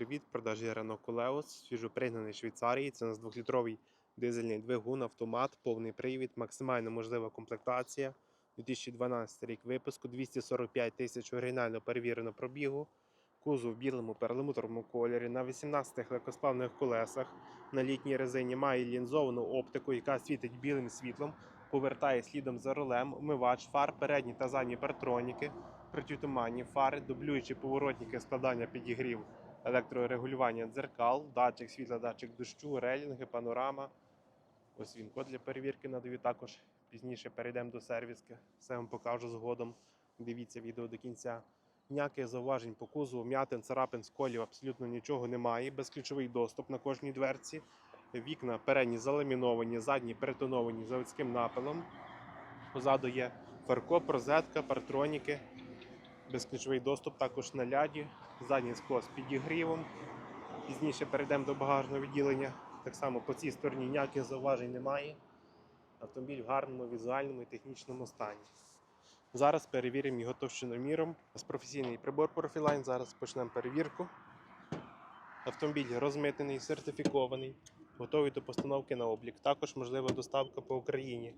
привіт! Продажі Renault Coleos, свіжопригнаний Швейцарії. Це у нас 2-літровий дизельний двигун, автомат, повний привід, максимально можлива комплектація. 2012 рік випуску, 245 тисяч оригінально перевірено пробігу. Кузов в білому перламутровому кольорі на 18 легкосплавних колесах на літній резині має лінзовану оптику, яка світить білим світлом, повертає слідом за рулем, умивач, фар, передні та задні партроніки, протитуманні фари, дублюючі поворотники, складання підігрів, електрорегулювання дзеркал, датчик світла, датчик дощу, рейлінги, панорама. Ось він код для перевірки надаю також. Пізніше перейдемо до сервіски. Все вам покажу згодом. Дивіться відео до кінця. Ніяких зауважень по кузову, м'ятин, царапин, сколів абсолютно нічого немає. Безключовий доступ на кожній дверці. Вікна передні заламіновані, задні перетоновані заводським напилом. Позаду є фаркоп, розетка, партроніки. Безключовий доступ також на ляді. Заднє скло з підігрівом. Пізніше перейдемо до багажного відділення. Так само по цій стороні ніяких зауважень немає. Автомобіль в гарному візуальному і технічному стані. Зараз перевіримо його товщиноміром. З професійний прибор Profiline. Зараз почнемо перевірку. Автомобіль розмитений, сертифікований, готовий до постановки на облік. Також можлива доставка по Україні.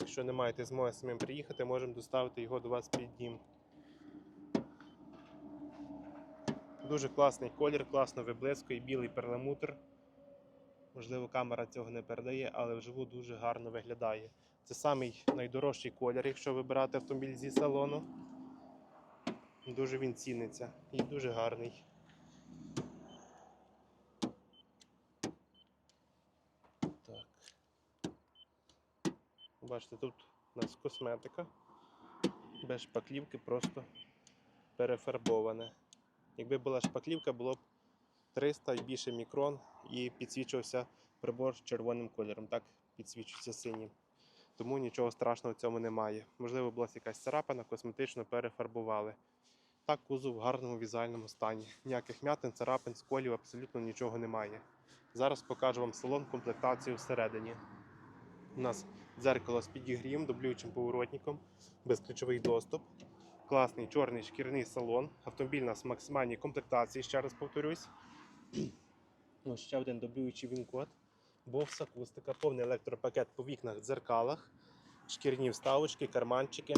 Якщо не маєте змоги самим приїхати, можемо доставити його до вас під дім. Дуже класний колір, класно виблискує, білий перламутр. Можливо, камера цього не передає, але вживу дуже гарно виглядає. Це самий найдорожчий колір, якщо вибирати автомобіль зі салону. Дуже він ціниться і дуже гарний. Так. Бачите, тут у нас косметика. Без шпаклівки просто перефарбоване. Якби була шпаклівка, було б 300 і більше мікрон і підсвічувався прибор червоним кольором. Так підсвічується синім. Тому нічого страшного в цьому немає. Можливо, була якась царапина, косметично перефарбували. Так, кузов в гарному візуальному стані. Ніяких м'ятин, царапин, сколів абсолютно нічого немає. Зараз покажу вам салон комплектацію всередині. У нас дзеркало з підігрієм, дублюючим поворотником, безключовий доступ. Класний чорний шкірний салон. Автомобіль у нас в максимальній комплектації, ще раз повторюсь. Ось ще один дублюючий він-код. Бовс, акустика, повний електропакет по вікнах, дзеркалах, шкірні вставочки, карманчики.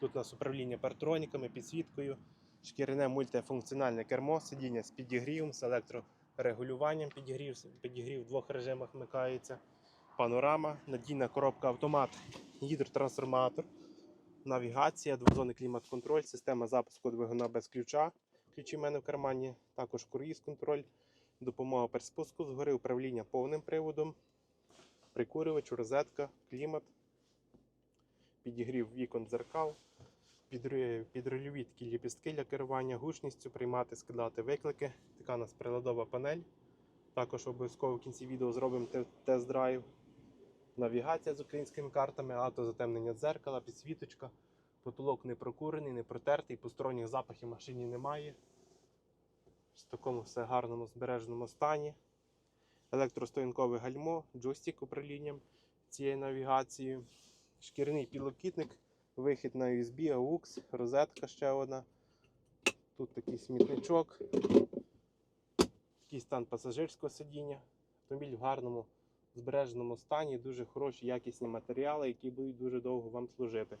Тут у нас управління партроніками, підсвіткою, шкіряне мультифункціональне кермо, сидіння з підігрівом, з електрорегулюванням, підігрів, підігрів в двох режимах вмикається. Панорама, надійна коробка автомат, гідротрансформатор, навігація, двозонний клімат-контроль, система запуску двигуна без ключа. Ключі в мене в кармані, також круїз-контроль, допомога при спуску згори, управління повним приводом, прикурювач, розетка, клімат, підігрів вікон дзеркал, підру- підрульові такі ліпістки для керування гучністю, приймати, скидати виклики. Така у нас приладова панель. Також обов'язково в кінці відео зробимо тест-драйв. Навігація з українськими картами, автозатемнення дзеркала, підсвіточка. Потолок не прокурений, не протертий, посторонніх запахів машині немає. В такому все гарному збереженому стані. Електростоянкове гальмо, джойстик управлінням цією навігацією. Шкіряний підлокітник, вихід на USB, AUX, розетка ще одна. Тут такий смітничок. Такий стан пасажирського сидіння. Автомобіль в гарному збереженому стані, дуже хороші якісні матеріали, які будуть дуже довго вам служити.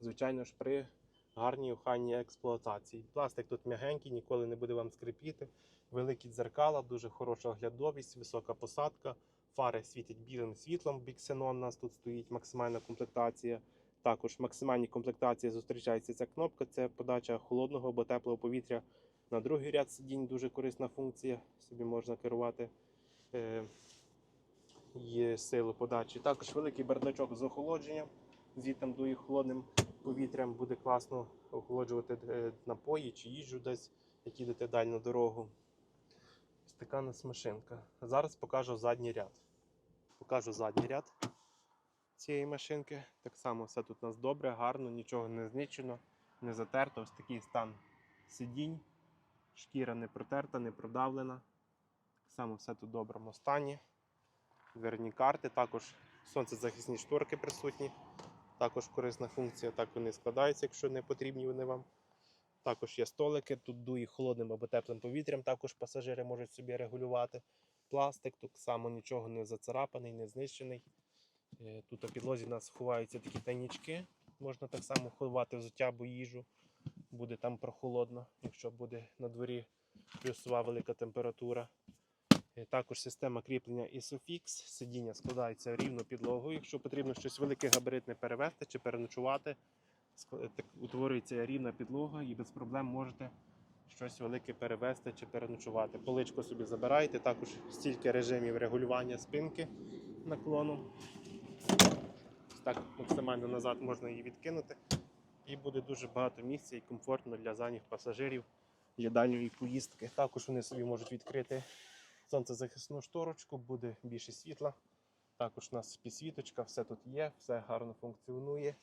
Звичайно ж, при гарній охайній експлуатації. Пластик тут м'ягенький, ніколи не буде вам скрипіти. Великі дзеркала, дуже хороша оглядовість, висока посадка. Фари світять білим світлом. Біксенон у нас тут стоїть максимальна комплектація. Також в максимальній комплектації зустрічається ця кнопка. Це подача холодного або теплого повітря на другий ряд сидінь. Дуже корисна функція. Собі можна керувати е, є силу подачі. Також великий бардачок з охолодженням. Звідти дує холодним повітрям буде класно охолоджувати е, напої чи їжу десь, як їдете далі на дорогу. Ось така нас машинка. Зараз покажу задній ряд. Покажу задній ряд цієї машинки. Так само все тут у нас добре, гарно, нічого не знищено, не затерто. Ось такий стан сидінь. Шкіра не протерта, не продавлена. Так само все тут в доброму стані. Дверні карти, також сонцезахисні шторки присутні. Також корисна функція, так вони складаються, якщо не потрібні вони вам. Також є столики, тут дує холодним або теплим повітрям, також пасажири можуть собі регулювати. Пластик, так само нічого не зацарапаний, не знищений. Е, Тут на підлозі у нас ховаються такі тайнічки. Можна так само ховати взуття або їжу. Буде там прохолодно, якщо буде на дворі плюсова велика температура. Е, Також система кріплення Isofix. Сидіння складається рівно підлогою. Якщо потрібно щось велике габаритне перевезти чи переночувати, утворюється рівна підлога і без проблем можете щось велике перевезти чи переночувати. Поличку собі забираєте, також стільки режимів регулювання спинки наклону. Так максимально назад можна її відкинути. І буде дуже багато місця і комфортно для задніх пасажирів для дальньої поїздки. Також вони собі можуть відкрити сонцезахисну шторочку, буде більше світла. Також у нас підсвіточка, все тут є, все гарно функціонує.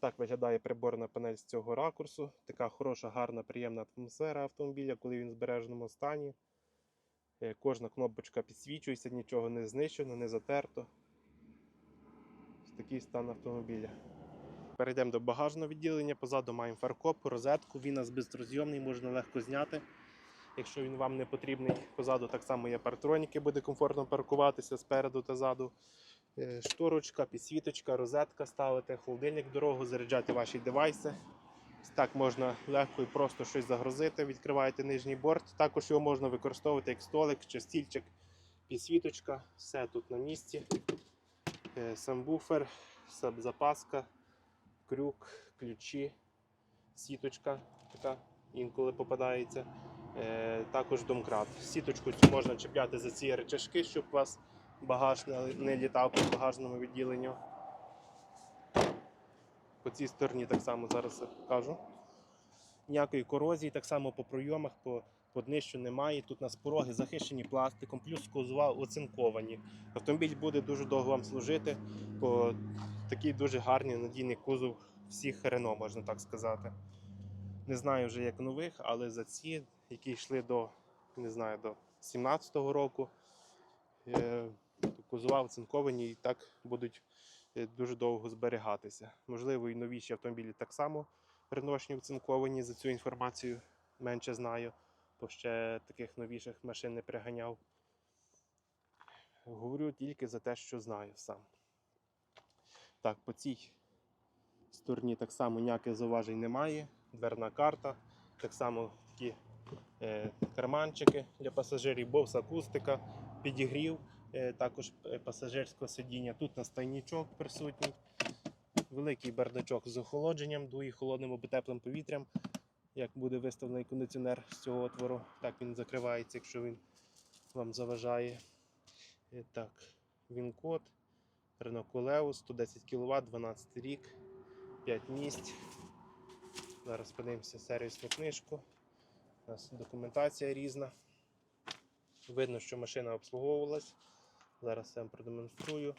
Так виглядає приборна панель з цього ракурсу. Така хороша, гарна, приємна атмосфера автомобіля, коли він в збереженому стані. Е, Кожна кнопочка підсвічується, нічого не знищено, не затерто. Ось такий стан автомобіля. Перейдемо до багажного відділення. Позаду маємо фаркоп, розетку. Він у нас безрозйомний, можна легко зняти. Якщо він вам не потрібний, позаду так само є партроніки, буде комфортно паркуватися спереду та ззаду. Е, Шторочка, підсвіточка, розетка ставити, холодильник в дорогу, заряджати ваші девайси. Так можна легко і просто щось загрузити. Відкриваєте нижній борт. Також його можна використовувати як столик чи стільчик, підсвіточка. Все тут на місці. Е, Сам буфер, запаска, крюк, ключі, сіточка така інколи попадається. Е, Також домкрат. Сіточку цю можна чіпляти за ці речашки, щоб у вас багаж не, літав по багажному відділенню. По цій стороні так само зараз покажу. Ніякої корозії, так само по пройомах, по, по днищу немає. Тут у нас пороги захищені пластиком, плюс кузова оцинковані. Автомобіль буде дуже довго вам служити, бо такий дуже гарний надійний кузов всіх Рено, можна так сказати. Не знаю вже як нових, але за ці, які йшли до, не знаю, до 17-го року, е, кузова оцинковані і так будуть е, дуже довго зберігатися. Можливо, і новіші автомобілі так само реношні оцинковані. За цю інформацію менше знаю, бо ще таких новіших машин не приганяв. Говорю тільки за те, що знаю сам. Так, по цій стороні так само ніяких зауважень немає. Дверна карта, так само такі карманчики для пасажирів, бовс акустика, підігрів, е, також е, пасажирського сидіння. Тут у нас тайнічок присутній, великий бардачок з охолодженням, дує холодним або теплим повітрям. Як буде виставлений кондиціонер з цього отвору, так він закривається, якщо він вам заважає. Е, Так, він код. Renault Coleos, 110 кВт, 12 рік, 5 місць. Зараз подивимося сервісну книжку. У нас документація різна. Видно, що машина обслуговувалась. Зараз я вам продемонструю.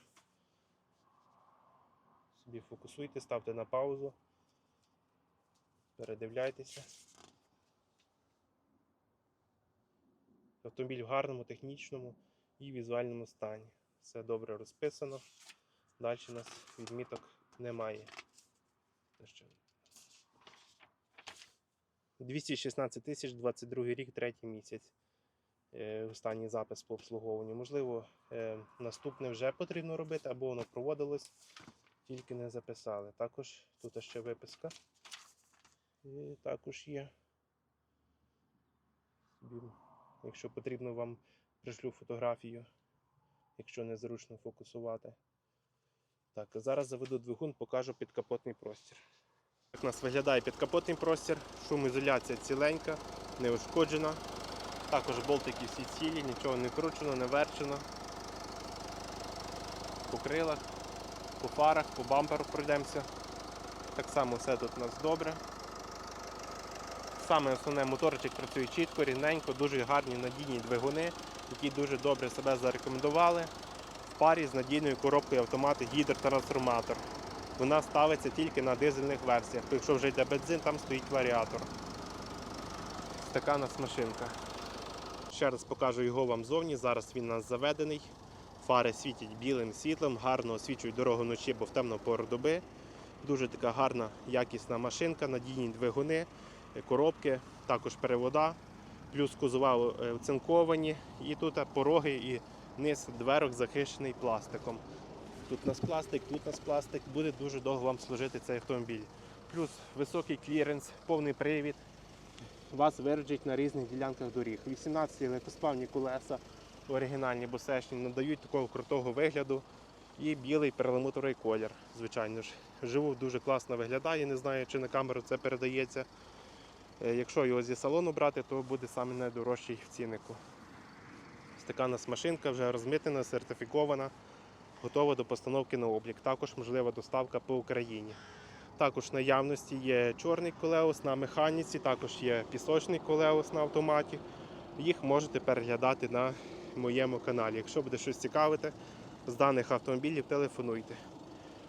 Собі фокусуйте, ставте на паузу. Передивляйтеся. Автомобіль в гарному, технічному і візуальному стані. Все добре розписано. Далі у нас відміток немає. Це що? 216 тисяч 22 рік, третій місяць. Е, Останній запис по обслуговуванню. Можливо, е, наступне вже потрібно робити, або воно проводилось, тільки не записали. Також тут ще виписка. І також є. Якщо потрібно, вам пришлю фотографію, якщо незручно фокусувати. Так, зараз заведу двигун, покажу підкапотний простір. У нас виглядає підкапотний простір, шумоізоляція ціленька, не ушкоджена. Також болтики всі цілі, нічого не кручено, не верчено. По крилах, по фарах, по бамперу пройдемося. Так само все тут у нас добре. Саме основне моторчик працює чітко, рівненько, дуже гарні надійні двигуни, які дуже добре себе зарекомендували в парі з надійною коробкою автомати гідротрансформатор. Вона ставиться тільки на дизельних версіях. Якщо вже йде бензин, там стоїть варіатор. Така у нас машинка. Ще раз покажу його вам зовні. Зараз він у нас заведений. Фари світять білим світлом, гарно освічують дорогу вночі, бо в темну пору доби. Дуже така гарна, якісна машинка, надійні двигуни. коробки, також перевода, плюс кузова е, оцинковані, і тут пороги і низ дверок захищений пластиком. Тут у нас пластик, тут у нас пластик, буде дуже довго вам служити цей автомобіль. Плюс високий кліренс, повний привід. Вас вирджить на різних ділянках доріг. 18 легкосплавні колеса, оригінальні босешні, надають такого крутого вигляду. І білий перламутровий колір, звичайно ж. Живу дуже класно виглядає, не знаю, чи на камеру це передається. Е, Якщо його зі салону брати, то буде саме найдорожчий в ціннику. Ось така у нас машинка вже розмитнена, сертифікована, готова до постановки на облік. Також можлива доставка по Україні. Також в наявності є чорний колеус на механіці, також є пісочний колеус на автоматі. Їх можете переглядати на моєму каналі. Якщо буде щось цікавити з даних автомобілів, телефонуйте.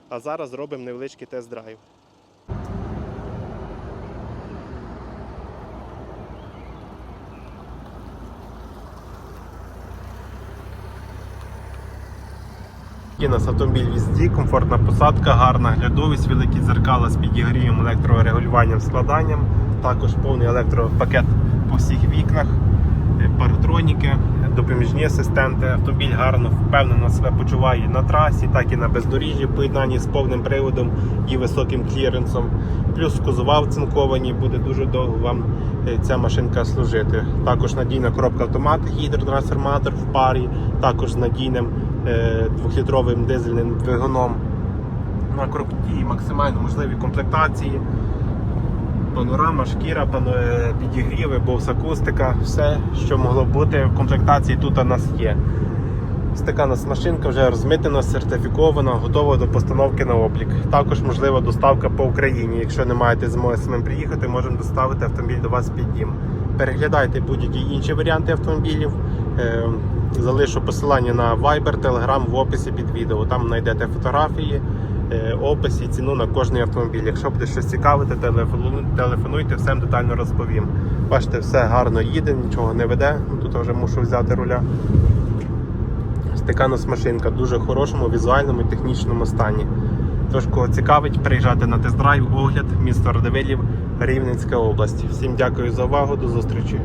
А зараз зробимо невеличкий тест-драйв. У нас автомобіль візді, комфортна посадка, гарна глядовість, великі дзеркала з підігрієм, електрорегулюванням, складанням, також повний електропакет по всіх вікнах, е, паратроніки, допоміжні асистенти. Автомобіль гарно впевнено себе почуває на трасі, так і на бездоріжжі, поєднанні з повним приводом і високим кліренсом. Плюс кузова оцинковані, буде дуже довго вам е, ця машинка служити. Також надійна коробка автомат, гідротрансформатор в парі, також з надійним двохлітровим дизельним двигуном. На коробці максимально можливі комплектації. Панорама, шкіра, е, підігріви, бовс акустика, все, що могло бути в комплектації, тут у нас є. Ось така у нас машинка вже розмитнена, сертифікована, готова до постановки на облік. Також можлива доставка по Україні. Якщо не маєте змоги самим приїхати, можемо доставити автомобіль до вас під дім. Переглядайте будь-які інші варіанти автомобілів. Залишу посилання на Viber, Telegram в описі під відео. Там знайдете фотографії, е, опис і ціну на кожний автомобіль. Якщо буде щось цікавити, телефонуйте, все детально розповім. Бачите, все гарно їде, нічого не веде. Тут вже мушу взяти руля. Така нас машинка в дуже хорошому візуальному і технічному стані. Тож, кого цікавить, приїжджати на тест-драйв, огляд, місто Радивилів, Рівненська область. Всім дякую за увагу, до зустрічі.